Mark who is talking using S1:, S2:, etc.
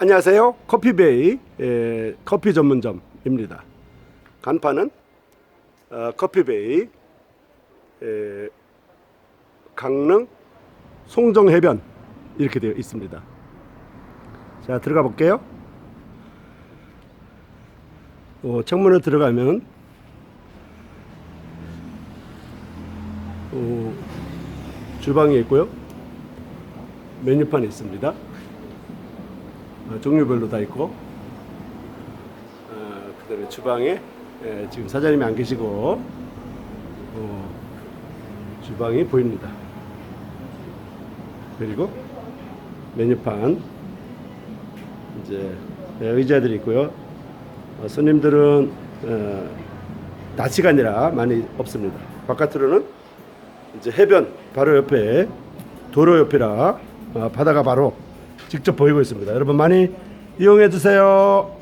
S1: 안녕하세요. 커피베이 에, 커피 전문점입니다. 간판은 어, 커피베이 에, 강릉 송정해변 이렇게 되어 있습니다. 자 들어가 볼게요. 어, 창문을 들어가면 어, 주방이 있고요. 메뉴판이 있습니다. 어, 종류별로 다 있고 어, 그다음에 주방에 예, 지금 사장님이 안 계시고 어, 주방이 보입니다. 그리고 메뉴판 이제 예, 의자들이 있고요. 어, 손님들은 어, 낮 시간이라 많이 없습니다. 바깥으로는 이제 해변 바로 옆에 도로 옆이라 어, 바다가 바로 직접 보이고 있습니다. 여러분 많이 이용해 주세요.